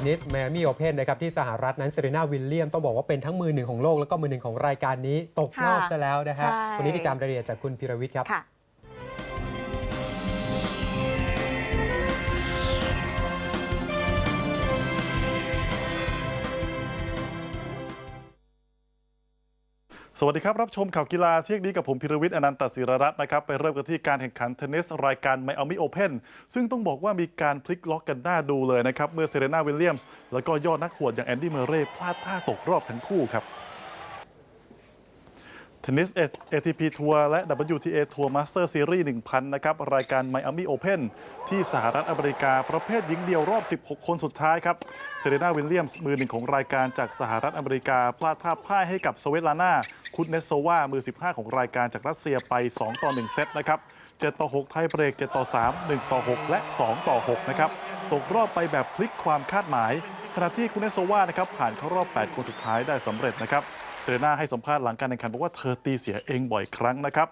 นนิสแมมี่โอเพนนะครับที่สหรัฐนั้นเซรีนาวิลเลียมต้องบอกว่าเป็นทั้งมือหนึ่งของโลก แล้วก็มือหนึ่งของรายการนี้ตกรอบค่ะซะแล้วนะฮะใช่วันนี้ติดตามรายละเอียดจากคุณพิรวิทย์ครับ สวัสดีครับ รับชมข่าวกีฬาเที่ยงนี้กับผมพิรวิทย์อนันตศิรรัตน์นะครับ ไปเริ่มกันที่การแข่งขันเทนนิสรายการไมอามิโอเพนซึ่งต้องบอกว่ามีการพลิกล็อกกันหน้าดูเลยนะครับ เมื่อเซเรนาวิลเลียมส์แล้วก็ยอดนักขวดอย่างแอนดี้เมอร์เรย์พลาดท่าตกรอบทั้งคู่ครับ ทนนิส ATP ทัวร์และ WTA ทัวร์มาสเตอร์ซีรีส์1000 นะครับ รายการ Miami Open ที่สหรัฐอเมริกาประเภทหญิงเดียวรอบ 16 คนสุดท้ายครับ เซเรนาวิลเลียมส์มือหนึ่งของรายการจากสหรัฐอเมริกา พลาดท่าพ่ายให้กับสเวตลาน่าคุดเนสโซวามือ 15 ของรายการจากรัสเซียไป 2 ต่อ 1 เซตนะครับ 7 ต่อ 6 ไทยเบรก 7 ต่อ 3 1 ต่อ 6 และ 2 ต่อ 6 นะครับ ตกรอบไปแบบพลิกความคาดหมาย ขณะที่คุณเนสโซวานะครับผ่านเข้ารอบ 8 คนสุดท้ายได้สำเร็จนะครับ เซเรนาให้สัมภาษณ์หลังการแข่งขันบอกว่าเธอตีเสียเองบ่อยครั้งนะครับ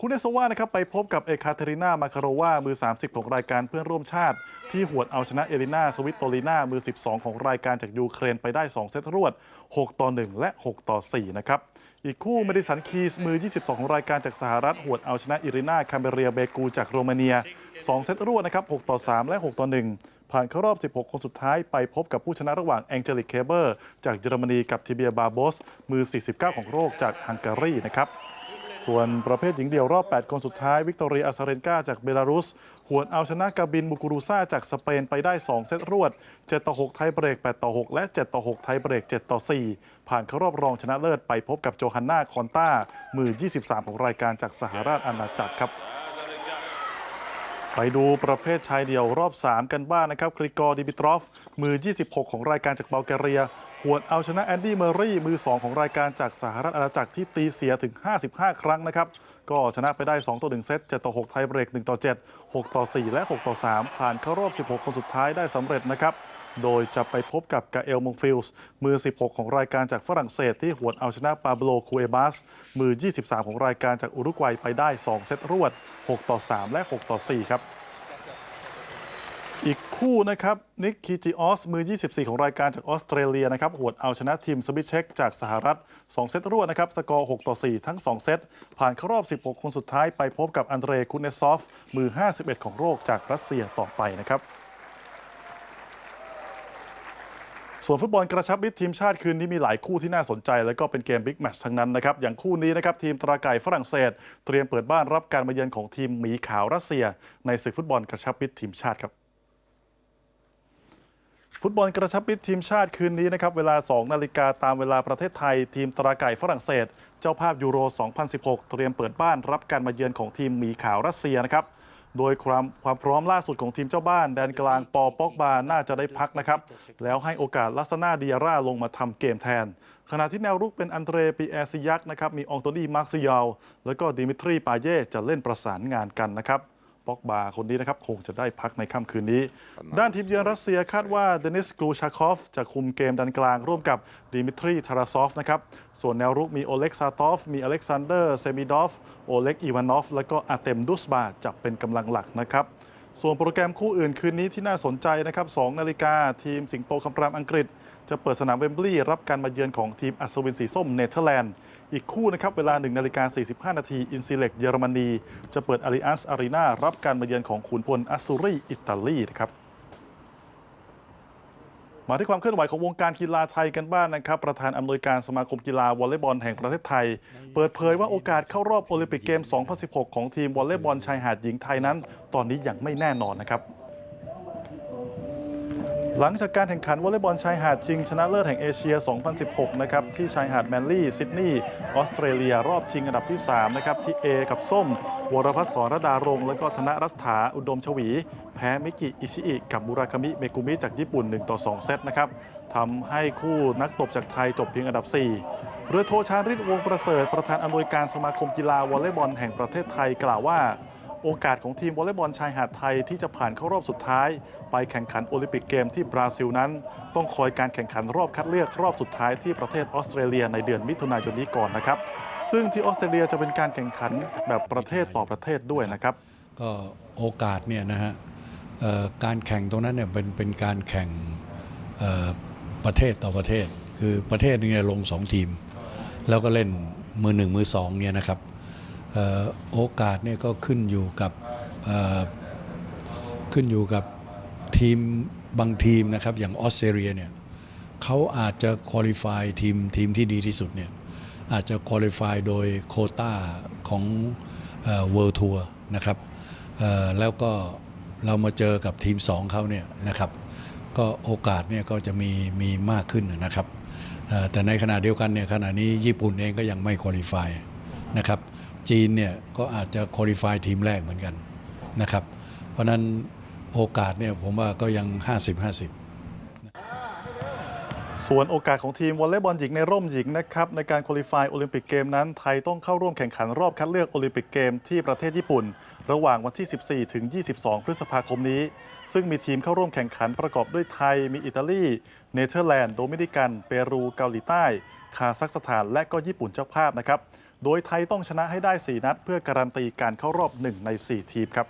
คุณเนสโซวานะครับไปพบกับเอคาเทรินามาคารวามือ 30 ของรายการเพื่อนร่วมชาติ ที่หวดเอาชนะเอลินาสวิตโตลีนามือ 12 ของรายการจากยูเครนไปได้ 2 เซตรวด 6 ต่อ 1 และ 6 ต่อ 4 นะครับ อีกคู่เมดิสันคีสมือ 22 ของรายการจากสหรัฐหวดเอาชนะอิรินาคาเมเรียเบกูจากโรมาเนีย 2 เซตรวดนะครับ 6 ต่อ 3 และ 6 ต่อ 1 ผ่านเข้ารอบ 16 คนสุดท้ายไปพบกับผู้ชนะระหว่างแองเจลิกเคเบอร์จากเยอรมนีกับทิเบียบาโบส มือ 49 ของโลกจากฮังการีนะครับส่วนประเภทหญิงเดี่ยวรอบ 8 คนสุดท้าย วิกตอเรียอาซาเรนกาจากเบลารุส หวนเอาชนะกาบินบุกูรูซาจากสเปนไปได้ 2 เซตรวด 7 ต่อ 6 ไทยเบรก 8 ต่อ 6 และ 7 ต่อ 6 ไทยเบรก 7 ต่อ 4 ผ่านเข้ารอบรองชนะเลิศไปพบกับโจฮันนาคอนต้ามือ 23 ของรายการจากสหราชอาณาจักรครับ ไปดูประเภทชายเดี่ยวรอบ 3 กันบ้างนะครับคริกอร์ดิมิตรอฟ มือ 26 ของรายการจากเบลแกเรีย หวนเอาชนะแอนดี้เมอร์รี่ มือ 2 ของรายการจากสหรัฐอาณาจักรที่ตีเสียถึง 55 ครั้งนะครับ ก็ชนะไปได้ 2 ต่อ 1 เซต 7 ต่อ 6 ไทยเบรก 1 ต่อ 7 6 ต่อ 4 และ 6 ต่อ 3 ผ่านเข้ารอบ 16 คนสุดท้ายได้สำเร็จนะครับ โดยจะไปพบกับกาเอลมงฟิลส์มือ 16 ของรายการจากฝรั่งเศสที่หวนเอาชนะปาโบโลคูเอบัสมือ 23 ของรายการจากอุรุกวัยไปได้ 2 เซตรวด 6 ต่อ 3 และ 6 ต่อ 4 ครับอีกคู่นะครับนิกคีจิออสมือ 24 ของรายการจากออสเตรเลียนะครับหวดเอาชนะทีมสวิตเช็กจากสหรัฐ 2 เซตรวดนะครับ สกอร์ 6 ต่อ 4 ทั้ง 2 เซต ผ่านเข้ารอบ 16 คนสุดท้ายไปพบกับอันเดรคุเนซอฟ มือ 51 ของโลกจากรัสเซียต่อไปนะครับ ส่วนฟุตบอลกระชับมิตรทีมชาติคืนนี้มีหลายคู่ที่น่าสนใจ และก็เป็นเกมบิ๊กแมตช์ทั้งนั้นนะครับอย่างคู่นี้นะครับทีมตราไก่ฝรั่งเศส เตรียมเปิดบ้านรับการมาเยือนของทีมหมีขาวรัสเซีย ในศึกฟุตบอลกระชับมิตรทีมชาติครับฟุตบอลกระชับมิตรทีมชาติคืนนี้นะครับเวลา 2 นาฬิกาตามเวลาประเทศไทย ทีมตราไก่ฝรั่งเศส เจ้าภาพยูโร 2016 เตรียมเปิดบ้านรับการมาเยือนของทีมหมีขาวรัสเซียนะครับ โดยความความพร้อมล่าสุดของทีมเจ้าบ้าน แดนกลางปอปอกบาน่าจะได้พักนะครับ แล้วให้โอกาสลัสนาเดียร่าลงมาทำเกมแทน ขณะที่แนวรุกเป็นอันเดรปีแอซิยักนะครับมีองโตนีมาร์ซิยาลและก็ดิมิทรีปาเย่จะเล่นประสานงานกันนะครับ ปอกบาคนนี้นะครับ คงจะได้พักในค่ำคืนนี้ ด้านทีมเยือนรัสเซียคาดว่าเดนิสกลูชาคอฟ จะคุมเกมดันกลางร่วมกับดิมิทรีทาราซอฟนะครับ ส่วนแนวรุกมีโอเล็กซาตอฟ มีอเล็กซานเดอร์ เซมิดอฟ โอเล็กอีวานอฟ และก็อาเตมดุสบาจะเป็นกำลังหลักนะครับ ส่วนโปรแกรมคู่อื่นคืนนี้ที่น่าสนใจนะครับ2นาฬิกาทีมสิงโตคำรามอังกฤษ จะเปิดสนามเวมบลีย์รับการมาเยือนของทีมอัศวินสีส้มเนเธอร์แลนด์ อีกคู่นะครับเวลา1นาฬิกา45 นาทีอินซิเล็กเยอรมนี จะเปิดอาริอัสอารีนารับการมาเยือนของขุนพลอัสซูรีอิตาลีนะครับ มาที่ความเคลื่อนไหวของวงการกีฬาไทยกันบ้างนะครับ ประธานอำนวยการสมาคมกีฬาวอลเลย์บอลแห่งประเทศไทย เปิดเผยว่าโอกาสเข้ารอบโอลิมปิกเกม 2016 ของทีมวอลเลย์บอลชายหาดหญิงไทยนั้น ตอนนี้ยังไม่แน่นอนนะครับ หลังจากการแข่งขันวอลเลย์บอลชายหาดชิงชนะเลิศแห่งเอเชีย 2016 นะครับ ที่ชายหาดแมนลี่ซิดนีย์ออสเตรเลียรอบชิงอันดับที่ 3 นะครับ ที่ A กับส้ม วรพัฒน์สรดารง และก็ธนรัฐาอุดมชวี แพ้มิกิอิชิอิกับบุราคามิเมกุมิจากญี่ปุ่น 1 ต่อ 2 เซตนะครับทำให้คู่นักตบจากไทยจบเพียงอันดับ 4 เรือโทชาญฤทธิ์วงประเสริฐประธานอำนวยการสมาคมกีฬาวอลเลย์บอลแห่งประเทศไทยกล่าวว่า โอกาสของทีมวอลเลย์บอลชายหาดไทยที่จะผ่านเข้ารอบสุดท้าย ไปแข่งขันโอลิมปิกเกมที่บราซิลนั้น ต้องคอยการแข่งขันรอบคัดเลือกรอบสุดท้ายที่ประเทศออสเตรเลียในเดือนมิถุนายนนี้ก่อนนะครับ ซึ่งที่ออสเตรเลียจะเป็นการแข่งขันแบบประเทศต่อประเทศด้วยนะครับ ก็โอกาสเนี่ยนะฮะการแข่งตรงนั้นเนี่ยเป็นเป็นการแข่งประเทศต่อประเทศ คือประเทศนึงเนี่ยลงสองทีม แล้วก็เล่นมือหนึ่งมือสองเนี่ยนะครับ โอกาสเนี่ยก็ขึ้นอยู่กับขึ้นอยู่กับทีมบางทีมนะครับอย่างออสเตรเลียเนี่ยเขาอาจจะคุริฟายทีมทีมที่ดีที่สุดเนี่ยอาจจะคุริฟายโดยโคต้าของเวิลด์ทัวร์นะครับแล้วก็เรามาเจอกับทีม 2เขาเนี่ยนะครับก็โอกาสเนี่ยก็จะมีมีมากขึ้นนะครับแต่ในขณะเดียวกันเนี่ยขณะนี้ญี่ปุ่นเองก็ยังไม่คุริฟายนะครับ จีนเนี่ยก็อาจจะคุริฟายทีมแรกเหมือนกันนะครับ เพราะนั้นโอกาสเนี่ยผมว่าก็ยัง 50-50ส่วนโอกาสของทีมวอลเลย์บอลหญิงในร่มหญิงนะครับในการคุริฟายโอลิมปิกเกมนั้น ไทยต้องเข้าร่วมแข่งขันรอบคัดเลือกโอลิมปิกเกมที่ประเทศญี่ปุ่น ระหว่างวันที่ 14 ถึง 22 พฤษภาคมนี้ ซึ่งมีทีมเข้าร่วมแข่งขันประกอบด้วยไทย มีอิตาลี เนเธอร์แลนด์ โดมินิกัน เปรู เกาหลีใต้ คาซัคสถาน และก็ญี่ปุ่นเจ้าภาพนะครับ โดยไทยต้องชนะให้ได้ 4 นัด เพื่อการันตีการเข้ารอบ 1 ใน 4 ทีมครับ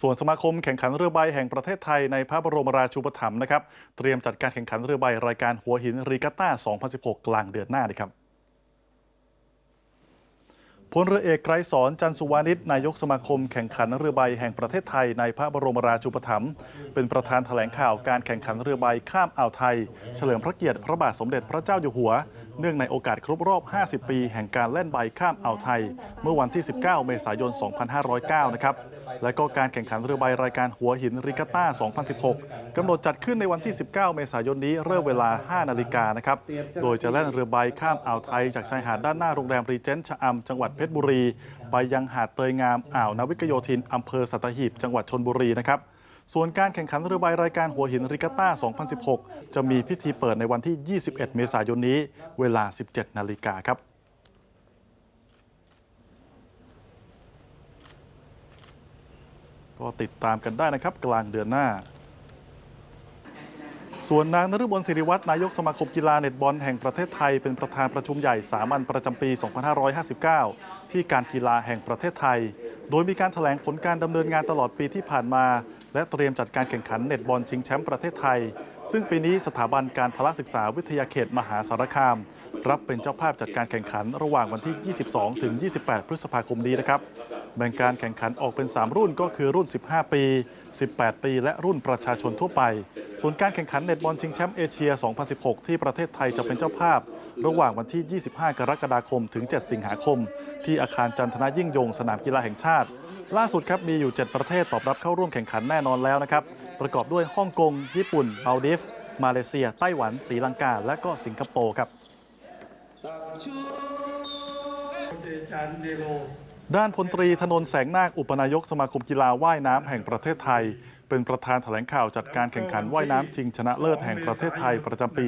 ส่วนสมาคมแข่งขันเรือใบแห่งประเทศไทยในพระบรมราชูปถัมภ์นะครับ เตรียมจัดการแข่งขันเรือใบรายการหัวหินรีกาตตา2016 กลางเดือนหน้านะครับ พลเรือเอกไกรสอนจันสุวานิชนายกสมาคมแข่งขันเรือใบแห่งประเทศไทยในพระบรมราชูปถัมภ์เป็นประธานแถลงข่าวการแข่งขันเรือใบข้ามอ่าวไทย เฉลิมพระเกียรติพระบาทสมเด็จพระเจ้าอยู่หัว เนื่องในโอกาสครบรอบ 50 ปี แห่งการเล่นใบข้ามอ่าวไทย เมื่อวันที่ 19 เมษายน 2509 นะครับ และก็การแข่งขันเรือใบรายการหัวหินริกาต้า 2016 กำหนดจัดขึ้นในวันที่ 19 เมษายนนี้เริ่มเวลา 5 นาฬิกานะครับ โดยจะแล่นเรือใบข้ามอ่าวไทย จากชายหาดด้านหน้าโรงแรมรีเจนต์ชะอำจังหวัดเพชรบุรี ไปยังหาดเตยงามอ่าวนาวิกโยธินอำเภอสัตหีบจังหวัดชนบุรีนะครับส่วนการแข่งขันเรือใบรายการหัวหินริกาต้า 2016 จะมีพิธีเปิดในวันที่ 21 เมษายนนี้ เวลา 17 นาฬิกาครับ ก็ติดตามกันได้นะครับกลางเดือนหน้า ส่วนนางนฤบลศิริวัฒน์นายกสมาคมกีฬาเน็ตบอลแห่งประเทศไทยเป็นประธานประชุมใหญ่สามัญประจำปี 2559 ที่การกีฬาแห่งประเทศไทย โดยมีการถแถลงผลการดำเนินงานตลอดปีที่ผ่านมา และเตรียมจัดการแข่งขันเน็ตบอลชิงแชมป์ประเทศไทย ซึ่งปีนี้สถาบันการพละศึกษาวิทยาเขตมหาสารคาม รับเป็นเจ้าภาพจัดการแข่งขันระหว่างวันที่ 22 ถึง 28 พฤษภาคมนี้นะครับ แบ่งการแข่งขันออกเป็น 3 รุ่นก็คือรุ่น 15 ปี 18 ปี และรุ่นประชาชนทั่วไป ส่วนการแข่งขันเน็ตบอลชิงแชมป์เอเชีย 2016 ที่ประเทศไทยจะเป็นเจ้าภาพ ระหว่างวันที่ 25 กรกฎาคมถึง 7 สิงหาคม ที่อาคารจันทนายิ่งยง สนามกีฬาแห่งชาติ ล่าสุดครับมีอยู่ 7 ประเทศตอบรับเข้าร่วมแข่งขันแน่นอนแล้วนะครับประกอบด้วยฮ่องกง ญี่ปุ่นมาลดิฟ มาเลเซีย ไต้หวันศรีลังกา และก็สิงคโปร์ครับ ด้านพลตรีธนนแสงนาคอุปนายกสมาคมกีฬาว่ายน้ำแห่งประเทศไทย เป็นประธานแถลงข่าวจัดการแข่งขันว่ายน้ำชิงชนะเลิศแห่งประเทศไทยประจำปี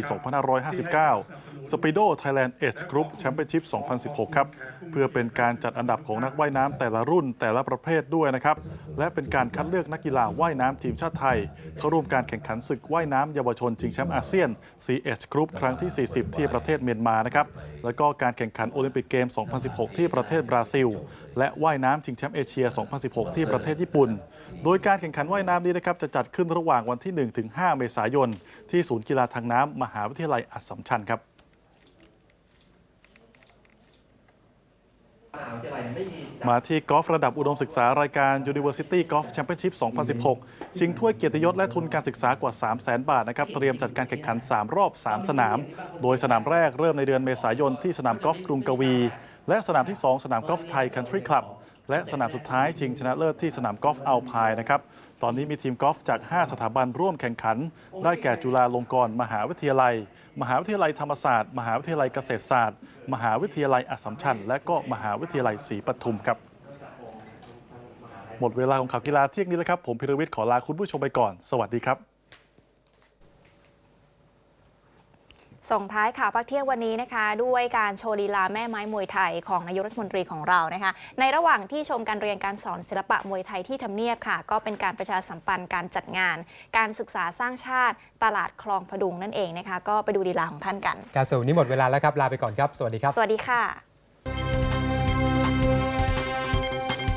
2559 Speedo Thailand Age Group Championship 2016 ครับ เพื่อเป็นการจัดอันดับของนักว่ายน้ำแต่ละรุ่นแต่ละประเภทด้วยนะครับ และเป็นการคัดเลือกนักกีฬาว่ายน้ำทีมชาติไทย เข้าร่วมการแข่งขันศึกว่ายน้ำเยาวชนชิงแชมป์อาเซียน CH Group ครั้งที่ 40 ที่ประเทศเมียนมานะครับ แล้วก็การแข่งขันโอลิมปิกเกม 2016 ที่ประเทศบราซิล และว่ายน้ำชิงแชมป์เอเชีย 2016 ที่ประเทศญี่ปุ่น โดยการแข่งขันว่ายน้ำนี้นะครับจะจัดขึ้นระหว่างวันที่1ถึง5เมษายน ที่ศูนย์กีฬาทางน้ำมหาวิทยาลัยอัสสัมชัญครับ มาที่กอล์ฟระดับอุดมศึกษารายการ University Golf Championship 2016 ชิงถ้วยเกียรติยศและทุนการศึกษากว่า 3 0 0 0 0 0 บาทนะครับ เตรียมจัดการแข่งขัน 3 รอบ 3 สนาม โดยสนามแรกเริ่มในเดือนเมษายนที่สนามกอล์ฟกรุงกวี และสนามที่ 2 สนามกอล์ฟไทยคันทรีคลับ และสนามสุดท้ายชิงชนะเลิศที่สนามกอล์ฟอัลพายนะครับ ตอนนี้มีทีมกอล์ฟจาก 5 สถาบันร่วมแข่งขัน ได้แก่จุฬาลงกรณ์มหาวิทยาลัย มหาวิทยาลัยธรรมศาสตร์ มหาวิทยาลัยเกษตรศาสตร์ มหาวิทยาลัยอัสสัมชัญ และก็มหาวิทยาลัยศรีปทุมครับ หมดเวลาของข่าวกีฬาเที่ยงนี้แล้วครับ ผมพิรวิทย์ขอลาคุณผู้ชมไปก่อน สวัสดีครับ ส่งท้ายข่าวพักเที่ยงวันนี้นะคะ ด้วยการโชว์ลีลาแม่ไม้มวยไทยของนายกรัฐมนตรีของเรานะคะ ในระหว่างที่ชมการเรียนการสอนศิลปะมวยไทยที่ทำเนียบค่ะ ก็เป็นการประชาสัมพันธ์การจัดงาน การศึกษาสร้างชาติตลาดคลองพดุงนั่นเองนะคะ ก็ไปดูลีลาของท่านกัน การสรุปนี้หมดเวลาแล้วครับลาไปก่อนครับสวัสดีครับ สวัสดีค่ะ